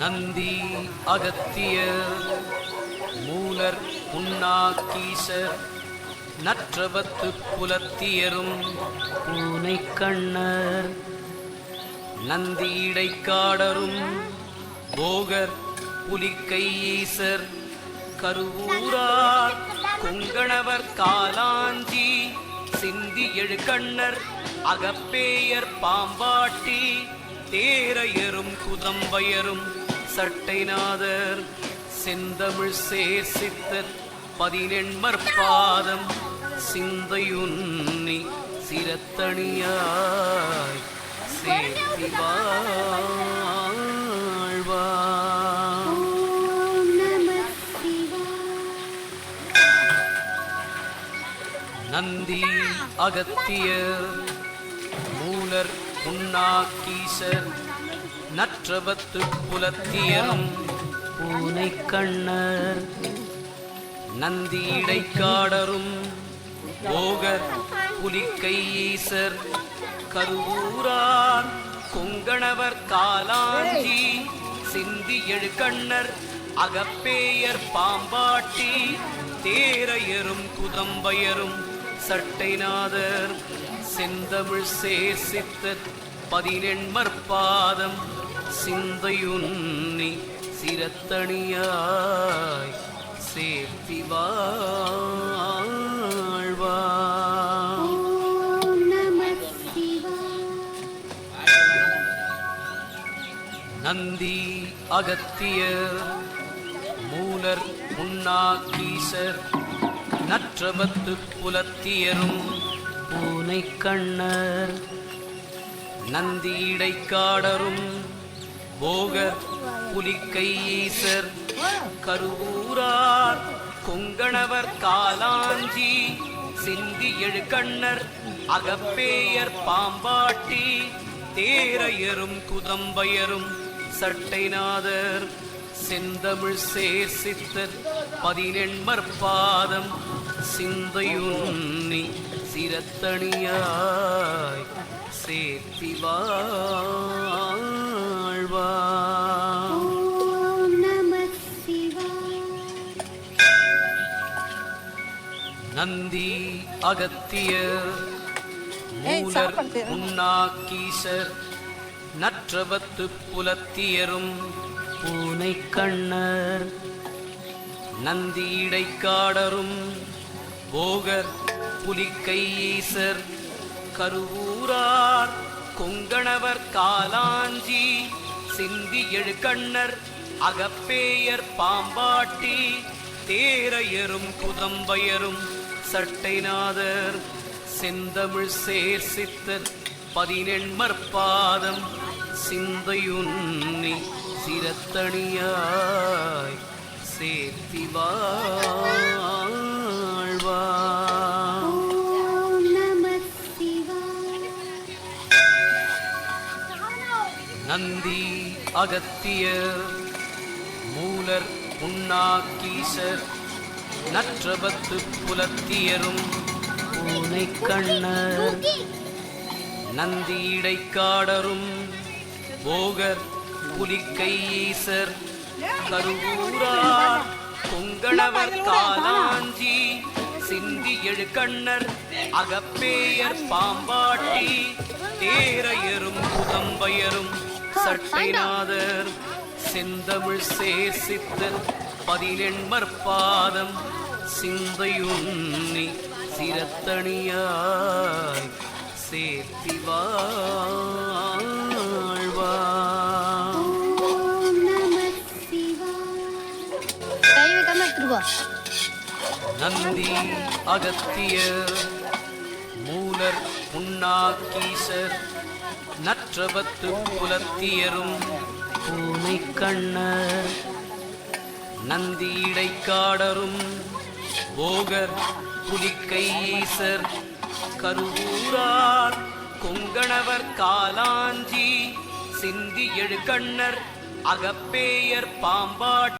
நந்தி அகத்தியர் மூலர் புன்னாக்கீசர் நற்றவத்து புலத்தியரும் பூனை கண்ணர் நந்தி இடைக்காடரும் போகர் புலிக்கையீசர் கருவூரார் கொங்கணவர் காலாஞ்சி சிந்தி எழுகண்ணர் அகப்பேயர் பாம்பாட்டி தேரையரும் குதம்பயரும் சட்டைநாதர் செந்தமிழ் சேசித்த பதினெண்மற்பாதம் சிந்தையுன்னி சிரத்தணியாய் சேர்த்தி நந்தி அகத்தியர் மூலர் புண்ணாக்கீசர் நற்றவத்து புலத்தியரும் பூனை கண்ணர் நந்தி இடைக்காடரும் போகர் புலிக்கை ஈசர் கருவூரார் கொங்கணவர் காலாஞ்சி சிந்தி எழுகண்ணர் அகப்பேயர் பாம்பாட்டி தேரையரும் குதம்பயரும் சட்டைநாதர் செந்தமிழ் சேசித்த பதினெண்மற்பாதம் சிந்தையுன்னி சிரத்தணியாய் சேர்த்தி சிவாய. நந்தி அகத்தியர் மூலர் உண்ணாக்கீசர் நற்றவத்து புலத்தியரும் பூனை கண்ணர் நந்தி இடைக்காடரும் போகர் புலிக்கை ஈசர் கருவூரார். கொங்கணவர் காலாஞ்சி சிந்தி எழுகண்ணர் அகப்பேயர் பாம்பாட்டி தேரையரும் குதம்பயரும் சட்டைநாதர் செந்தமிழ் சேசித்தர் பதினெண்மற் பாதம் சிந்தையுன்னி சிரத்தணியாய் சேர்த்தி நந்தி அகத்தியர் மூலர் உண்ணாக்கீசர் நற்றவத்து புலத்தியரும் பூனை கண்ணர் நந்தி இடைக்காடரும் போகர் புலிக்கை ஈசர் கருவூரார் கொங்கணவர் காலாஞ்சி சிந்தி எழுகண்ணர் அகப்பேயர் பாம்பாட்டி தேரையரும் குதம்பயரும் சட்டைநாதர் செந்தமிழ் சேர்சித்தர் பதினெண்மற் பாதம் சிந்தையுன்னி சிரத்தணியாய் சேர்த்தி சிவாய நந்தி அகத்தியர் மூலர் உண்ணாக்கீசர் நற்றபத்து புலத்தியரும் பூனை கண்ணர் நந்தி இடைக்காடரும் போகர் புலிக்கை ஈசர் கருவூரார் கொங்கணவர் காலாஞ்சி சிந்தி எழுகண்ணர் அகப்பேயர் பாம்பாட்டி தேரையரும் குதம்பயரும் சட்டைநாதர் செந்தமிழ் சேசித்தர் பதினெண்மற் பாதம் சிந்தையுன்னி சிரத்தணியாய் சேர்த்தி போ நந்தி அகத்தியர் மூலர் உண்ணாக்கீசர் நற்றவத்து புலத்தியரும் கண்ணர். நந்தி இடைக்காடரும் போகர் புலிக்கை ஈசர் கருவூரார் கொங்கணவர் காலாஞ்சி சிந்தி எழுகண்ணர் அகப்பேயர் பாம்பாட்